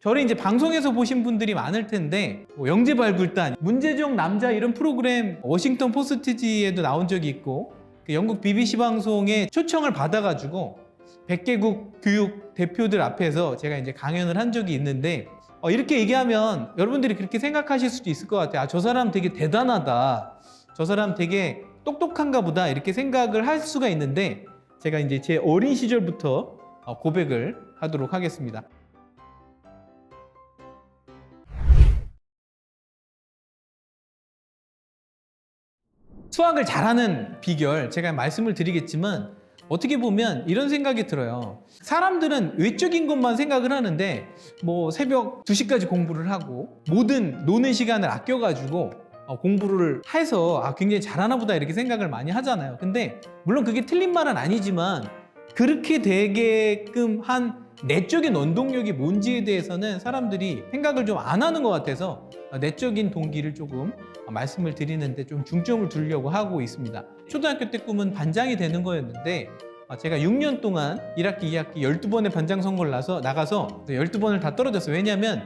저를 이제 방송에서 보신 분들이 많을 텐데 뭐 영재발굴단, 문제적 남자 이런 프로그램 워싱턴 포스트지에도 나온 적이 있고 그 영국 BBC 방송에 초청을 받아가지고 100개국 교육 대표들 앞에서 제가 이제 강연을 한 적이 있는데 어, 이렇게 얘기하면 여러분들이 그렇게 생각하실 수도 있을 것 같아요. 아, 저 사람 되게 대단하다. 저 사람 되게 똑똑한가 보다. 이렇게 생각을 할 수가 있는데 제가 이제 제 어린 시절부터 어, 고백을 하도록 하겠습니다. 수학을 잘하는 비결 제가 말씀을 드리겠지만 어떻게 보면 이런 생각이 들어요. 사람들은 외적인 것만 생각을 하는데 뭐 새벽 2시까지 공부를 하고 모든 노는 시간을 아껴가지고 어, 공부를 해서 아, 굉장히 잘하나 보다 이렇게 생각을 많이 하잖아요. 근데 물론 그게 틀린 말은 아니지만 그렇게 되게끔 한 내적인 원동력이 뭔지에 대해서는 사람들이 생각을 좀 안 하는 것 같아서 어, 내적인 동기를 조금 어, 말씀을 드리는데 좀 중점을 두려고 하고 있습니다. 초등학교 때 꿈은 반장이 되는 거였는데 어, 제가 6년 동안 1학기, 2학기 12번의 반장 선거를 나서, 나가서 12번을 다 떨어졌어요. 왜냐하면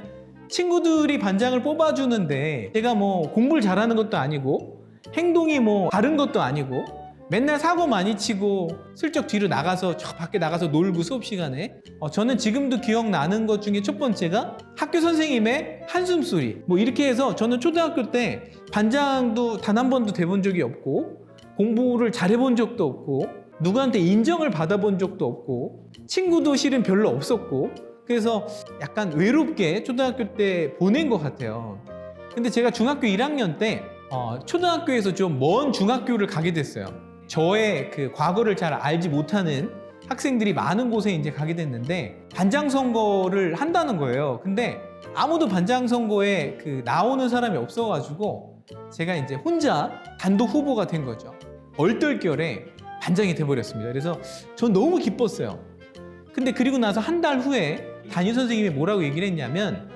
친구들이 반장을 뽑아주는데 제가 뭐 공부를 잘하는 것도 아니고 행동이 뭐 다른 것도 아니고 맨날 사고 많이 치고 슬쩍 뒤로 나가서 저 밖에 나가서 놀고 수업 시간에 어, 저는 지금도 기억나는 것 중에 첫 번째가 학교 선생님의 한숨 소리 뭐 이렇게 해서 저는 초등학교 때 반장도 단 한 번도 돼본 적이 없고 공부를 잘해본 적도 없고 누구한테 인정을 받아본 적도 없고 친구도 실은 별로 없었고 그래서 약간 외롭게 초등학교 때 보낸 것 같아요. 근데 제가 중학교 1학년 때 어, 초등학교에서 좀 먼 중학교를 가게 됐어요. 저의 그 과거를 잘 알지 못하는 학생들이 많은 곳에 이제 가게 됐는데 반장 선거를 한다는 거예요. 근데 아무도 반장 선거에 그 나오는 사람이 없어가지고 제가 이제 혼자 단독 후보가 된 거죠. 얼떨결에 반장이 돼버렸습니다. 그래서 전 너무 기뻤어요. 근데 그리고 나서 한 달 후에 담임 선생님이 뭐라고 얘기를 했냐면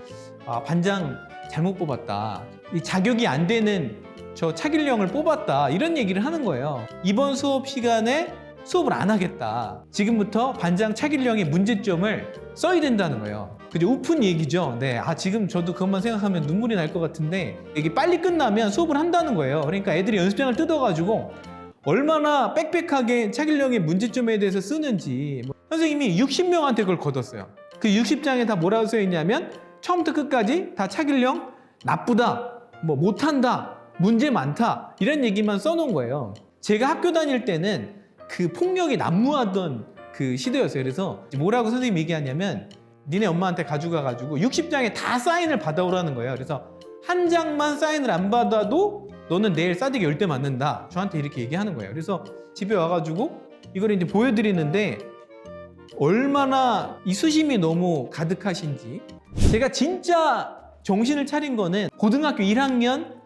아, 반장 잘못 뽑았다. 이 자격이 안 되는 저 차길령을 뽑았다. 이런 얘기를 하는 거예요. 이번 수업 시간에 수업을 안 하겠다. 지금부터 반장 차길령의 문제점을 써야 된다는 거예요. 그죠? 우픈 얘기죠. 네. 아, 지금 저도 그것만 생각하면 눈물이 날 것 같은데 이게 빨리 끝나면 수업을 한다는 거예요. 그러니까 애들이 연습장을 뜯어가지고 얼마나 빽빽하게 차길령의 문제점에 대해서 쓰는지 뭐 선생님이 60명한테 그걸 걷었어요. 그 60장에 다 뭐라고 써 있냐면 처음부터 끝까지 다 차길령 나쁘다, 뭐 못한다, 문제 많다 이런 얘기만 써놓은 거예요. 제가 학교 다닐 때는 그 폭력이 난무하던 그 시대였어요. 그래서 뭐라고 선생님이 얘기하냐면 니네 엄마한테 가져가가지고 60장에 다 사인을 받아오라는 거예요. 그래서 한 장만 사인을 안 받아도 너는 내일 싸대기 열대 맞는다. 저한테 이렇게 얘기하는 거예요. 그래서 집에 와가지고 이걸 이제 보여드리는데 얼마나 이 수심이 너무 가득하신지 제가 진짜 정신을 차린 거는 고등학교 1학년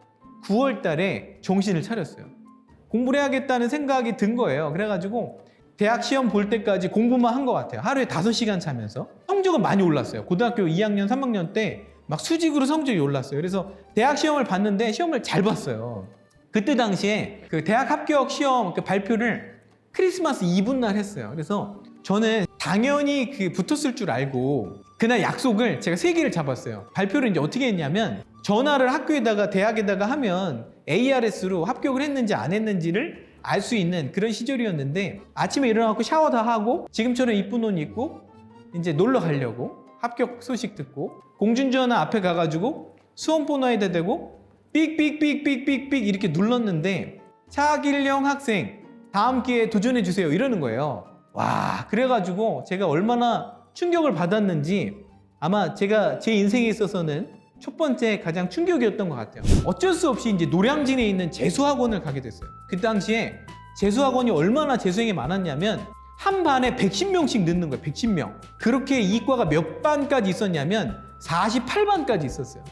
9월 달에 정신을 차렸어요. 공부를 해야겠다는 생각이 든 거예요. 그래가지고 대학 시험 볼 때까지 공부만 한 것 같아요. 하루에 5시간 자면서. 성적은 많이 올랐어요. 고등학교 2학년, 3학년 때 막 수직으로 성적이 올랐어요. 그래서 대학 시험을 봤는데 시험을 잘 봤어요. 그때 당시에 그 대학 합격 시험 그 발표를 크리스마스 이브날 했어요. 그래서 저는 당연히 그 붙었을 줄 알고 그날 약속을 제가 세 개를 잡았어요. 발표를 이제 어떻게 했냐면 전화를 학교에다가 대학에다가 하면 ARS로 합격을 했는지 안 했는지를 알 수 있는 그런 시절이었는데 아침에 일어나고 샤워 다 하고 지금처럼 이쁜 옷 입고 이제 놀러 가려고 합격 소식 듣고 공중전화 앞에 가가지고 수험 번호에다 대고 삑삑삑삑삑삑 이렇게 눌렀는데 차길령 학생 다음 기회에 도전해 주세요 이러는 거예요. 와 그래가지고 제가 얼마나 충격을 받았는지 아마 제가 제 인생에 있어서는 첫 번째 가장 충격이었던 것 같아요. 어쩔 수 없이 이제 노량진에 있는 재수학원을 가게 됐어요. 그 당시에 재수학원이 얼마나 재수생이 많았냐면 한 반에 110명씩 넣는 거예요. 110명. 그렇게 이과가 몇 반까지 있었냐면 48반까지 있었어요.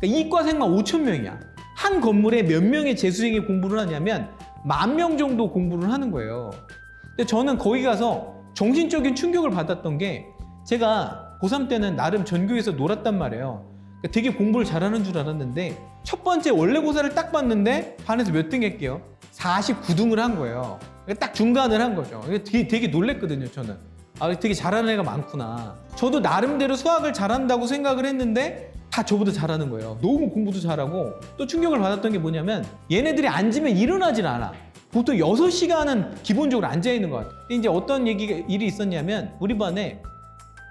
그러니까 이과생만 5천 명이야. 한 건물에 몇 명의 재수생이 공부를 하냐면 만 명 정도 공부를 하는 거예요. 근데 저는 거기 가서 정신적인 충격을 받았던 게 제가 고3 때는 나름 전교에서 놀았단 말이에요. 그러니까 되게 공부를 잘하는 줄 알았는데 첫 번째 원래 고사를 딱 봤는데 반에서 몇 등 했게요? 49등을 한 거예요. 그러니까 딱 중간을 한 거죠. 되게, 되게 놀랬거든요, 저는. 아 되게 잘하는 애가 많구나. 저도 나름대로 수학을 잘한다고 생각을 했는데 다 저보다 잘하는 거예요. 너무 공부도 잘하고 또 충격을 받았던 게 뭐냐면 얘네들이 앉으면 일어나질 않아. 보통 6시간은 기본적으로 앉아 있는 것 같아요. 이제 어떤 얘기가 일이 있었냐면 우리 반에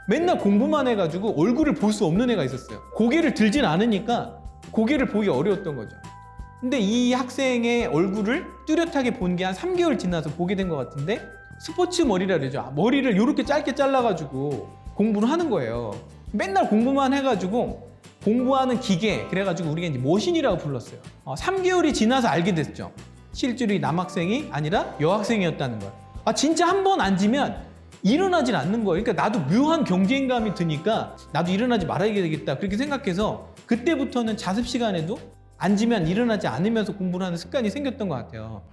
맨날 공부만 해가지고 얼굴을 볼 수 없는 애가 있었어요. 고개를 들진 않으니까 고개를 보기 어려웠던 거죠. 근데 이 학생의 얼굴을 뚜렷하게 본 게 한 3개월 지나서 보게 된 것 같은데 스포츠 머리라 그러죠. 아, 머리를 이렇게 짧게 잘라가지고 공부를 하는 거예요. 맨날 공부만 해가지고 공부하는 기계 그래가지고 우리가 이제 머신이라고 불렀어요. 어, 3개월이 지나서 알게 됐죠. 실제로 이 남학생이 아니라 여학생이었다는 걸. 아 진짜 한 번 앉으면 일어나질 않는 거예요. 그러니까 나도 묘한 경쟁감이 드니까 나도 일어나지 말아야 되겠다 그렇게 생각해서 그때부터는 자습 시간에도 앉으면 일어나지 않으면서 공부를 하는 습관이 생겼던 것 같아요.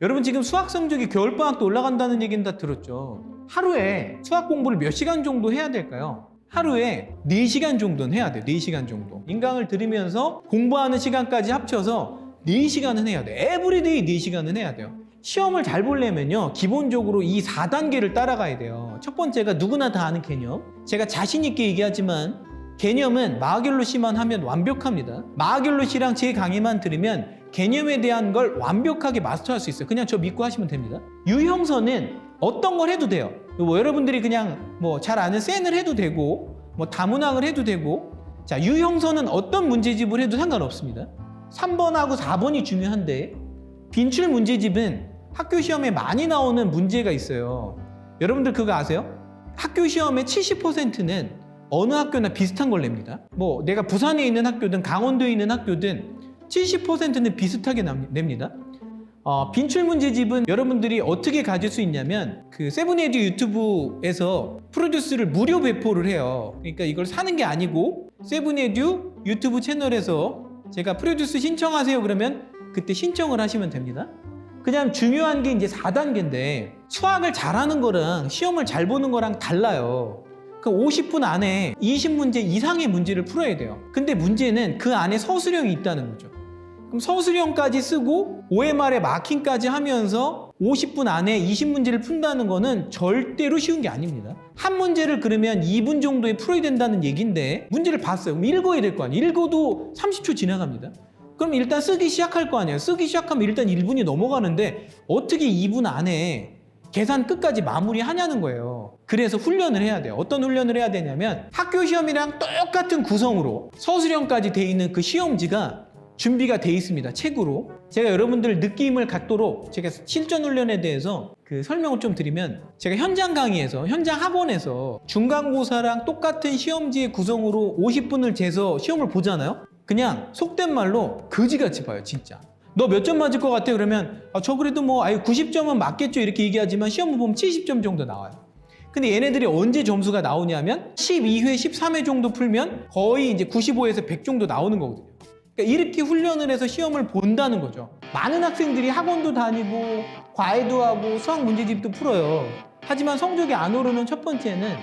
여러분 지금 수학 성적이 겨울방학 때 올라간다는 얘기는 다 들었죠. 하루에 수학 공부를 몇 시간 정도 해야 될까요? 하루에 4시간 정도는 해야 돼요. 4시간 정도. 인강을 들으면서 공부하는 시간까지 합쳐서 4시간은 해야 돼요. 에브리데이 4시간은 해야 돼요. 시험을 잘 보려면요. 기본적으로 이 4단계를 따라가야 돼요. 첫 번째가 누구나 다 아는 개념. 제가 자신 있게 얘기하지만 개념은 마하겔로 씨만 하면 완벽합니다. 마하겔로 씨랑 제 강의만 들으면 개념에 대한 걸 완벽하게 마스터할 수 있어요. 그냥 저 믿고 하시면 됩니다. 유형선은 어떤 걸 해도 돼요. 뭐 여러분들이 그냥 뭐 잘 아는 센을 해도 되고 뭐 다문항을 해도 되고 자 유형선은 어떤 문제집을 해도 상관없습니다. 3번하고 4번이 중요한데 빈출 문제집은 학교 시험에 많이 나오는 문제가 있어요. 여러분들 그거 아세요? 학교 시험의 70%는 어느 학교나 비슷한 걸 냅니다. 뭐 내가 부산에 있는 학교든 강원도에 있는 학교든 70%는 비슷하게 남- 냅니다. 어, 빈출 문제집은 여러분들이 어떻게 가질 수 있냐면 그 세븐에듀 유튜브에서 프로듀스를 무료 배포를 해요. 그러니까 이걸 사는 게 아니고 세븐에듀 유튜브 채널에서 제가 프로듀스 신청하세요 그러면 그때 신청을 하시면 됩니다. 그냥 중요한 게 이제 4단계인데 수학을 잘하는 거랑 시험을 잘 보는 거랑 달라요. 그 50분 안에 20문제 이상의 문제를 풀어야 돼요. 근데 문제는 그 안에 서술형이 있다는 거죠. 그럼 서술형까지 쓰고 OMR에 마킹까지 하면서 50분 안에 20문제를 푼다는 거는 절대로 쉬운 게 아닙니다. 한 문제를 그러면 2분 정도에 풀어야 된다는 얘기인데 문제를 봤어요. 그럼 읽어야 될 거 아니에요. 읽어도 30초 지나갑니다. 그럼 일단 쓰기 시작할 거 아니에요. 쓰기 시작하면 일단 1분이 넘어가는데 어떻게 2분 안에 계산 끝까지 마무리하냐는 거예요. 그래서 훈련을 해야 돼요. 어떤 훈련을 해야 되냐면 학교 시험이랑 똑같은 구성으로 서술형까지 돼 있는 그 시험지가 준비가 돼 있습니다. 책으로. 제가 여러분들 느낌을 갖도록 제가 실전 훈련에 대해서 그 설명을 좀 드리면 제가 현장 강의에서 현장 학원에서 중간고사랑 똑같은 시험지의 구성으로 50분을 재서 시험을 보잖아요. 그냥 속된 말로 거지같이 봐요, 진짜. 너 몇 점 맞을 것 같아? 그러면 아, 저 그래도 뭐 아유 90점은 맞겠죠 이렇게 얘기하지만 시험 보면 70점 정도 나와요. 근데 얘네들이 언제 점수가 나오냐면 12회, 13회 정도 풀면 거의 이제 95에서 100 정도 나오는 거거든요. 그러니까 이렇게 훈련을 해서 시험을 본다는 거죠. 많은 학생들이 학원도 다니고 과외도 하고 수학 문제집도 풀어요. 하지만 성적이 안 오르는 첫 번째는